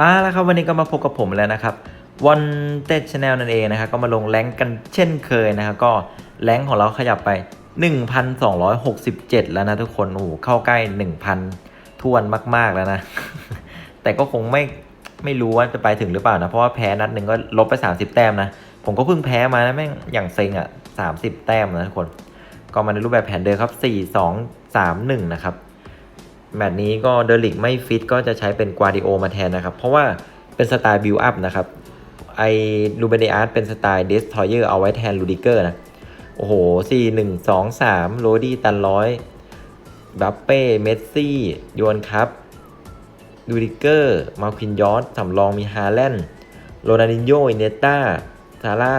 อ่าแล้วครับวันนี้ก็มาพบกับผมแล้วนะครับวันเต็ดชาแนลนั่นเองนะครับก็มาลงแรงกันเช่นเคยนะครับก็แรงของเราขยับไป 1,267 แล้วนะทุกคนโอ้โหเข้าใกล้ 1,000ทวนมาก ๆ แล้วนะ แต่ก็คงไม่ไม่รู้ว่าจะไปถึงหรือเปล่านะ เพราะว่าแพ้นัดหนึ่งก็ลบไป 30 แต้มนะ ผมก็เพิ่งแพ้มานะแม่งอย่างเซ็งอะ่ะ30 แต้มนะทุกคน ก็มาในรูปแบบแผนเดิมครับ 4 2 3 1 นะครับ แมตช์นี้ก็เดลิกไม่ฟิตก็จะใช้เป็นกวาดิโอมาแทนนะครับ เพราะว่าเป็นสไตล์บิวอัพนะครับไอลูเบเนอาร์ตเป็นสไตล์เดสทอยเออร์เอาไว้แทนลูดิเกอร์นะ โอ้โห4 1 2 3โรดี้ตันร้อยบัปเป้ เมสซี่โยนครับลูดิเกอร์ มาคินยอสสำรองมีฮาแลนด์โรนัลดินโยอินเนต้าซาร่า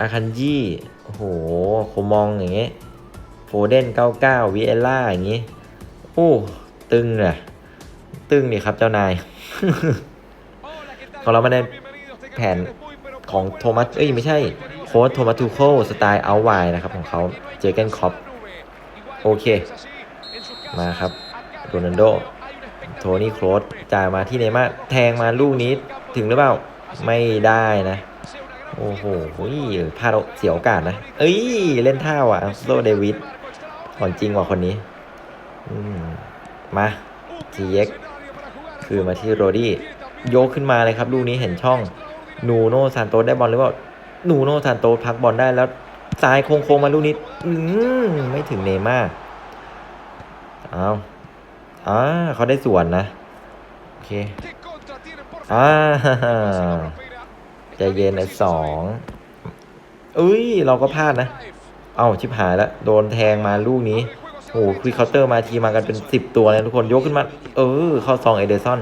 อาคันยี่โอ้โหโคมองอย่างเงี้ยโฟเดน 99วิเอล่าอย่างงี้โอ้ ตึงเลยตึงนี่ครับเจ้านายของเราไมาในแผนของโทมัส เอ้ย ไม่ใช่ โค้ชโทมัสทูโคสไตล์เอาไวนะครับ ของเขาเจเกนคอปโอเค มาครับโรนัลโด โทนี่โครสจ่ายมาที่เนย์มาแทงมาลูกนี้ถึงหรือเปล่า ไม่ได้นะ โอ้โหพลาดเสียโอกาสนะ เอ้ย เล่นท่าว่ะอัลโซเดวิดของจริงกว่าคนนี้ มาทีเอ็กคือมาที่โรดี้โยกขึ้นมาเลยครับ ลูกนี้เห็นช่องนูโนซานโตได้บอลหรือเปล่านูโนซานโตพักบอลได้แล้วซ้ายโค้งๆมาลูกนี้อืมไม่ถึงเนม่าเอาอ่าเขาได้ส่วนนะ โอเคอ่าใจเย็นไอ้สองอุ้ย เราก็พลาดนะ เอ้าชิบหายแล้ว โดนแทงมาลูกนี้ โอ้โหควิกเคาน์เตอร์มาทีมากันเป็นสิบตัวเลยทุกคนยกขึ้นมา เออ เข้าซองเอเดอร์สัน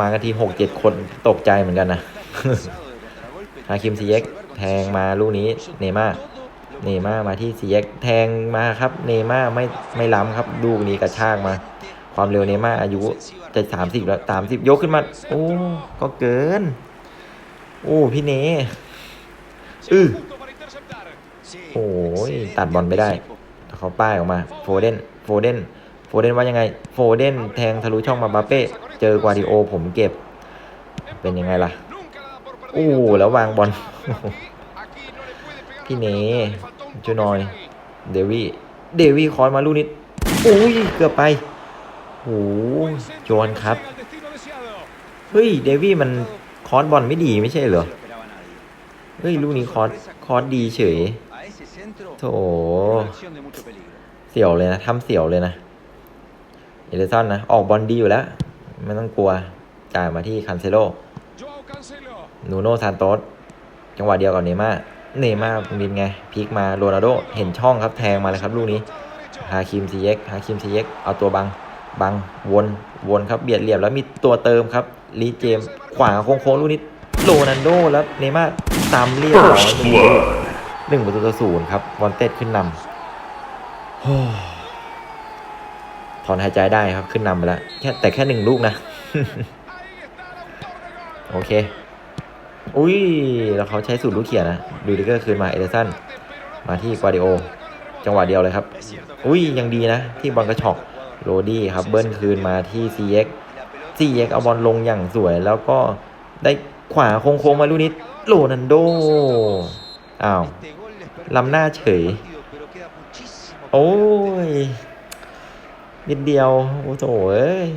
มากันทีหกเจ็ดคนตกใจเหมือนกันนะฮาคิมซีเย็กแทงมาลูกนี้เนม่าเนม่ามาที่ซีเย็กแทงมาครับ เนม่าไม่ไม่ล้ำครับลูกนี้กระชากมา ความเร็วเนม่าอายุจะสามสิบแล้วสามสิบยกขึ้นมา โอ้ก็เกิน โอ้พี่เนอือโอ้ยตัดบอลไม่ได้ เขาป้ายออกมา โฟเดน โฟเดน โฟเดนว่ายังไง โฟเดนแทงทะลุช่องมาบาเป้ เจอกวาดิโอผมเก็บ เป็นยังไงล่ะ โอ้แล้ววางบอล พี่เนจูนอย เดวี่เดวี่คอนมาลูกนิดโอ้ย เกือบไปโอ้โจนครับ เฮ้ย เดวี่มันคอร์สบอลไม่ดีไม่ใช่เหรอ เฮ้ย ลูกนี้คอร์สคอสดีเฉย โถเสี่ยวเลยนะทำเสี่ยวเลยนะเอเลซอนนะ ออกบอลดีอยู่แล้ว ไม่ต้องกลัว จ่ายมาที่คันเซโลนูโนซานโตสจังหวะเดียวกับเนย์ม่าร์เนย์ม่าร์บินไงพลิกมาโรนัลโดเห็นช่องครับแทงมาเลยครับลูกนี้ฮาคิมซีเย็กฮาคิมซีเย็กเอาตัวบังบังวนวนครับเบียดเหลี่ยมแล้วมีตัวเติมครับลีเจมส์ขวางโค้งๆลูกนี้โรนัลโดแล้วเนย์ม่าร์ตามเรียบร้อย First blood. หนึ่งประตูต่อศูนย์ครับวอนเต็ดขึ้นนำถอนหายใจได้ครับขึ้นนำไปแล้วแค่แต่แค่หนึ่งลูกนะ โอเค อุ้ย แล้วเขาใช้สูตรลูกเขียนนะดูดิเกอร์คืนมาเอเดร์สันมาที่กวาดิโอ จังหวะเดียวเลยครับ อุ้ยยังดีนะ ที่บอลกระชอกโรดี้ครับเบิ้ลคืนมาที่ซีเอ็กซีเอ็กเอาบอลลงอย่างสวย แล้วก็ได้ขวาโค้งๆมาลูกนี้โรนันโด อ้าวล้ำหน้าเฉย โอ้ย นิดเดียว โอ้โหเอ้ย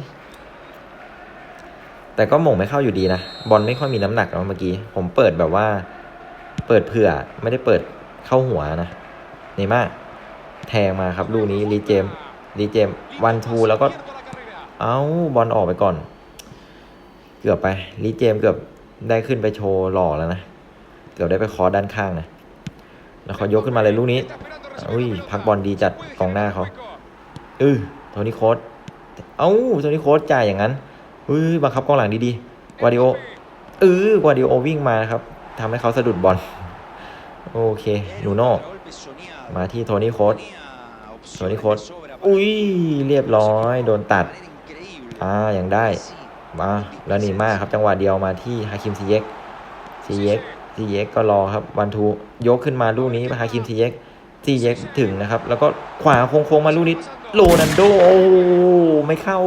แต่ก็หม่งไม่เข้าอยู่ดีนะ บอลไม่ค่อยมีน้ำหนักนะเมื่อกี้ ผมเปิดแบบว่า เปิดเผื่อ ไม่ได้เปิดเข้าหัวนะนี่มากแทงมาครับ ลูกนี้รีเจมรีเจมวันทูแล้วก็ เอ้าบอลออกไปก่อน เกือบไปรีเจมเกือบได้ขึ้นไปโชว์หล่อแล้วนะ เกือบได้ไปคอด้านข้างนะแล้วเขายกขึ้นมาเลยลูกนี้อุ้ยพักบอลดีจัดกองหน้าเขาเออโทนี่โคสเอ้าโทนี่โคสจ่ายอย่างนั้นเฮ้ยบังคับกองหลังดีๆกวาดิโอเออกวาดิโอวิ่งมาครับทำให้เขาสะดุดบอลโอเคนูโน่มาที่โทนี่โคสโทนี่โคสอุ้ยเรียบร้อย โดนตัดอ่าอยังได้มาแล้วนี่มาครับจังหวะเดียวมาที่ฮาคิมซีเย็กซีเย็ก ซีเย็กก็รอครับวันทูยกขึ้นมาลูกนี้ฮาคิมซีเย็กซีเย็กถึงนะครับ แล้วก็ขวาโค้งๆมาลูกนี้โรนันโดโอ้ไม่เข้า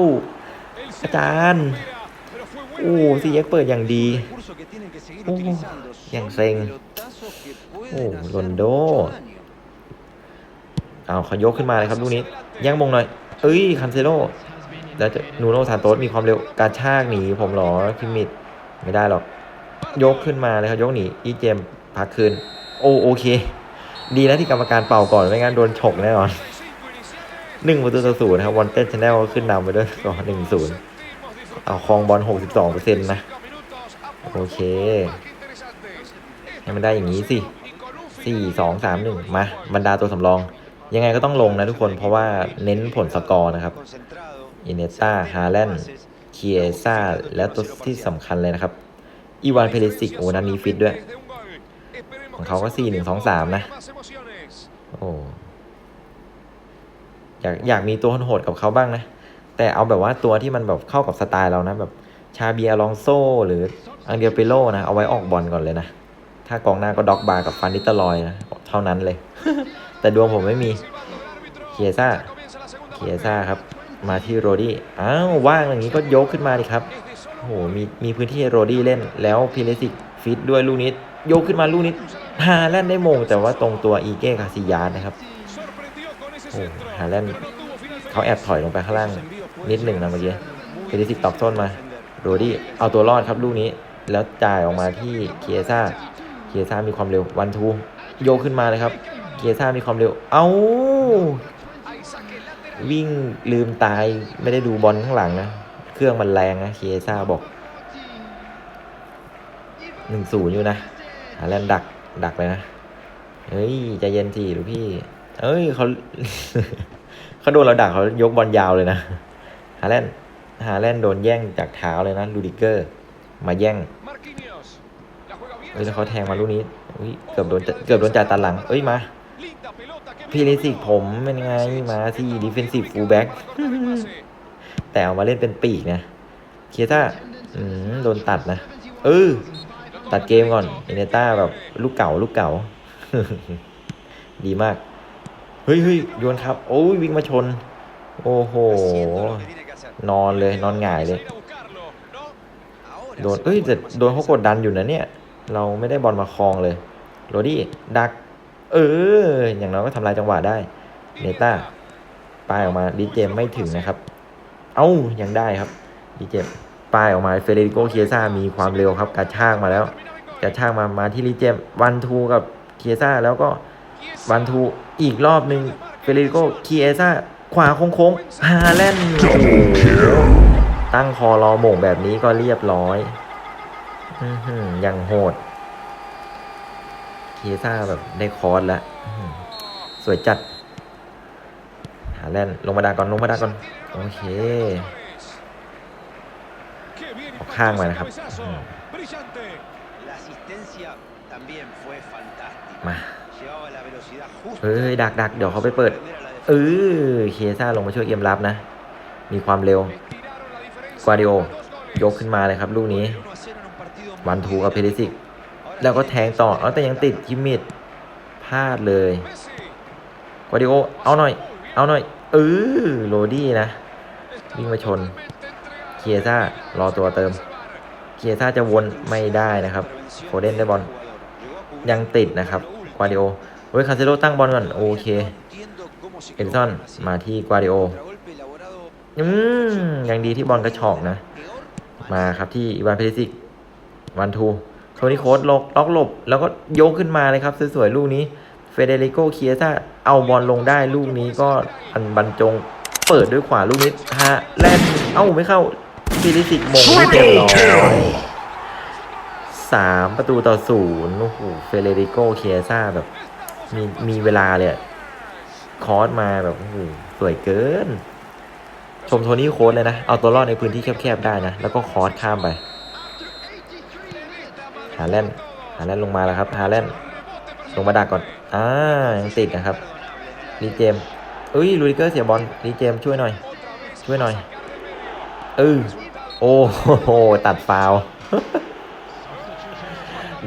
อาจารย์โอ้ซีเอ็กเปิดอย่างดีโอ้อย่างเซ็งโอ้โรนโดเอาเขายกขึ้นมาเลยครับลูกนี้ย่งมงหน่อย เอ้ยคันเซโลแล้วจะนูโนซานโตสมีความเร็วการชากหนีผมเหรอคิมมิดไม่ได้หรอก ยกขึ้นมาเลยครับยกหนีอีเจมพักคืน โอโอเค ดีนะที่กรรมการเป่าก่อนไม่งั้นโดนฉกแน่นอนหนึ่งประตูต่อศูนย์นะครับวอนเต้นชาแนลก็ขึ้นนำไปด้วยสกอร์หนึ่งศูนย์เอาครองบอลหกสิบสองเปอร์เซ็นต์นะ โอเค ให้มันได้อย่างนี้สิสี่สองสามหนึ่งมา บรรดาตัวสำรอง ยังไงก็ต้องลงนะทุกคนเพราะว่าเน้นผลสกอร์นะครับอินเนต้าฮาแลนด์เคียซ่าและตัวที่สำคัญเลยนะครับ อีวานเพลิสิกโอ้นันนี้ฟิตด้วย ของเขาก็สี่หนึ่งสองสามนะ โอ้อยากอยากมีตัวโหดกับเขาบ้างนะ แต่เอาแบบว่าตัวที่มันแบบเข้ากับสไตล์เรานะ แบบชาเบียลองโซหรืออังเดียเปโลนะ เอาไว้ออกบอลก่อนเลยนะ ถ้ากองหน้าก็ด็อกบาร์กับฟันดิตลอยนะ เท่านั้นเลย แต่ดวงผมไม่มีเคียซ่าเคียซ่าครับ มาที่โรดี้อ้าวว่างอย่างนี้ก็ยกขึ้นมาดิครับ โอ้โหมีมีพื้นที่โรดี้เล่นแล้วพิเลสิกฟิตด้วยลูกนี้ยกขึ้นมาลูกนี้ฮาแลนได้มงแต่ว่าตรงตัวอีเก้คาซิยาสนะครับโอ้ฮาแลนเขาแอบถอยลงไปข้างล่างนิดหนึ่งนะเมื่อกี้พิเลสิกตอกส้นมาโรดี้เอาตัวรอดครับลูกนี้แล้วจ่ายออกมาที่เคียซ่าเคียซ่ามีความเร็ววันทูโยกขึ้นมาเลยครับเคียซ่ามีความเร็ว เอาวิ่งลืมตายไม่ได้ดูบอลข้างหลังนะ เครื่องมันแรงนะเคียซ่าบอกหนึ่งศูนย์อยู่นะหาแลนด์ดักดักเลยนะ เฮ้ยใจเย็นทีหรือพี่เอ้ยเขาเขาโดนเราดักเขายกบอลยาวเลยนะฮาแลนด์ฮาแลนด์โดนแย่งจากเท้าเลยนะลูดิเกอร์ มาแย่งเฮ้ยแล้วเขาแทงมาลูกนี้เกือบโดนเกือบโดนจ่ายตัดหลัง เอ้ยมาพีริสิกผมเป็นไงมาที่ดิเฟนซีฟฟูลแบ็ก แต่เอามาเล่นเป็นปีกนะเคียต้าโดนตัดนะ เออ ตัดเกมก่อนเอเนต้าแบบลูกเก่าลูกเก่า ดีมาก เฮ้ยเฮ้ยโยนครับ โอ้ยวิ่งมาชน โอ้โห นอนเลยนอนหงายเลย โดน เอ้ยแต่โดนเขากดดันอยู่นะเนี่ย เราไม่ได้บอลมาคลองเลย โรดี้ดัก เออ อย่างน้อยก็ทำลายจังหวะได้ เนต้าป้ายออกมาดีเจมไม่ถึงนะครับ เอ้ายังได้ครับดีเจมป้ายออกมาเฟเดริโกเคียซ่ามีความเร็วครับกระชากมาแล้วกระชากมามาที่ลีเจมวันทูกับเคียซ่าแล้วก็วันทูอีกรอบหนึ่งเฟเดริโกเคียซ่าขวาโค้งๆฮาแลนด์ตั้งคอรอหม่งแบบนี้ก็เรียบร้อยอือหือยังโหด เคซ่าแบบได้คอร์สแล้วสวยจัด หาแลนด์ลงมาดาก่อนลงมาดาก่อนโอเคออกข้างมานะครับอืมมาเฮ้เฮ้ยยดักดักเดี๋ยวเขาไปเปิดเออเคซ่าลงมาช่วยเกมรับนะ มีความเร็วกวาดิโอยกขึ้นมาเลยครับลูกนี้ วันทูกับเพลิสิก แล้วก็แทงต่อเอาแต่ยังติดคิมมิดพลาดเลยกวาดิโอเอาหน่อย เอาหน่อย เออโรดี้นะ วิ่งมาชน เคียซ่ารอตัวเติม เคียซ่าจะวนไม่ได้นะครับโคเดนได้บอลยังติดนะครับกวาดิโอเฮ้ยคาเซโลตั้งบอลก่อน โอเคเอลิสันมาที่กวาดิโออืมยังดีที่บอลกระชอกนะ มาครับที่อีวานเพลิสิกวันทูโทนี่โค้ดล็อกล็อกหลบ แล้วก็ยกขึ้นมาเลยครับ สวยๆ ลูกนี้ เฟเดริโกเคียซ่า เอาบอลลงได้ลูกนี้ก็อันบรรจงเปิดด้วยขวาลูกนี้ฮะแล่นเอ้าไม่เข้าฟิลิสิกมงไม่เรียบร้อยสามประตูต่อศูนย์โอ้โหเฟเดริโกเคียซ่าแบบ มีมีเวลาเลยคอร์สมาแบบโอ้โหสวยเกิน ชมโทนี่โค้ดเลยนะ เอาตัวรอดในพื้นที่แคบๆได้นะ แล้วก็คอร์สข้ามไป หาแลนด์หาแลนด์ลงมาแล้วครับ หาแลนด์ลงมาดักก่อน อ่ายังติดนะครับ รีเจมเอ้ยลูดิเกอร์เสียบอลรีเจมช่วยหน่อย ช่วยหน่อยเออโอ้โหตัดฟาว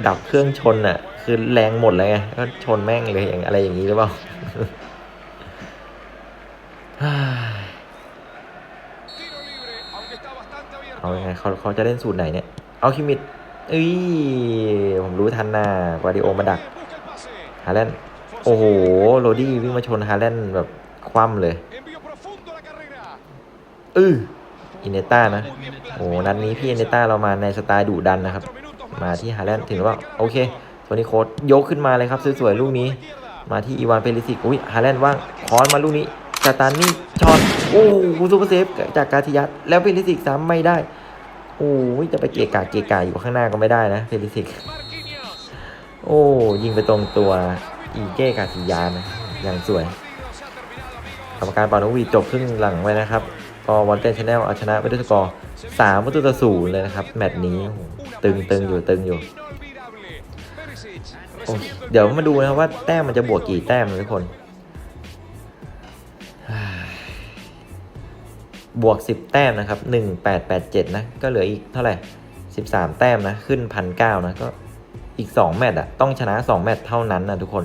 ดับเครื่องชนอะ คือแรงหมดเลยไงก็ชนแม่งเลยอย่างอะไรอย่างนี้หรือเปล่าเอาไงเขาเขาจะเล่นสูตรไหนเนี่ย เอาคิมิดเอ้ย ผมรู้ทันน้ากวาดิโอมาดักฮาแลน โอ้โห โรดี้วิ่งมาชนฮาแลนด์แบบคว่ำเลย อืออินเนต้านะ โอ้นัดนี้พี่อินเนต้าเรามาในสไตล์ดุดันนะครับ มาที่ฮาแลนด์ถึงว่าโอเคโทนี่โค้ดยกขึ้นมาเลยครับสวยๆลูกนี้ มาที่อีวานเปริสิกอุ้ยฮาแลนด์ว่างคอนมาลูกนี้จาตานี่ช็อตโอ้โหซูเปอร์เซฟจากการทิยัตแล้วเปริสิกซ้ำไม่ได้โอ้ยจะไปเกะกะเกะกะอยู่ข้างหน้าก็ไม่ได้นะเปริสิกโอ้ยิงไปตรงตัว อีเก้กาซิยานะอย่างสวยกรรมการเปานกหวีดจบครึ่งหลังไว้นะครับ ก็วอลเทนชาแนลเอาชนะไปด้วยสกอร์สามประตูต่อศูนย์เลยนะครับ แมตช์นี้ตึงตึงอยู่ตึงอยู่ เดี๋ยวมาดูนะว่าแต้มมันจะบวกกี่แต้มนะทุกคน บวก 10 แต้มนะครับ 1887 นะ ก็เหลืออีกเท่าไหร่ 13 แต้มนะ ขึ้น1,009นะ ก็อีก 2 แมตช์อะต้องชนะ 2 แมตช์เท่านั้นนะทุกคน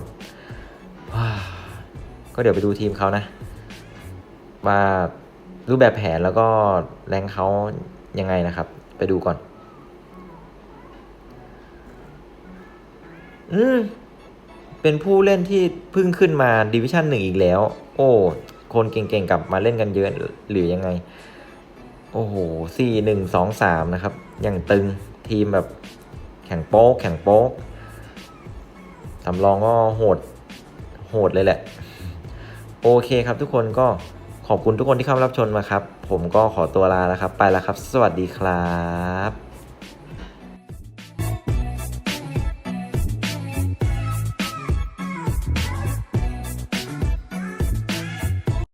ก็เดี๋ยวไปดูทีมเขานะ ว่ารูปแบบแผนแล้วก็แรงเขายังไงนะครับ ไปดูก่อน อืม เป็นผู้เล่นที่เพิ่งขึ้นมาดิวิชั่นหนึ่งอีกแล้ว โอ้คนเก่งๆกลับมาเล่นกันเยอะหรือยังไง โอ้โหสี่หนึ่งสองสามนะครับ อย่างตึงทีมแบบแข่งโป๊กแข่งโป๊กสำรองก็โหด โหดเลยแหละ โอเคครับทุกคนก็ขอบคุณทุกคนที่เข้ารับชมมาครับ ผมก็ขอตัวลาแล้วครับ ไปแล้วครับ สวัสดีครับ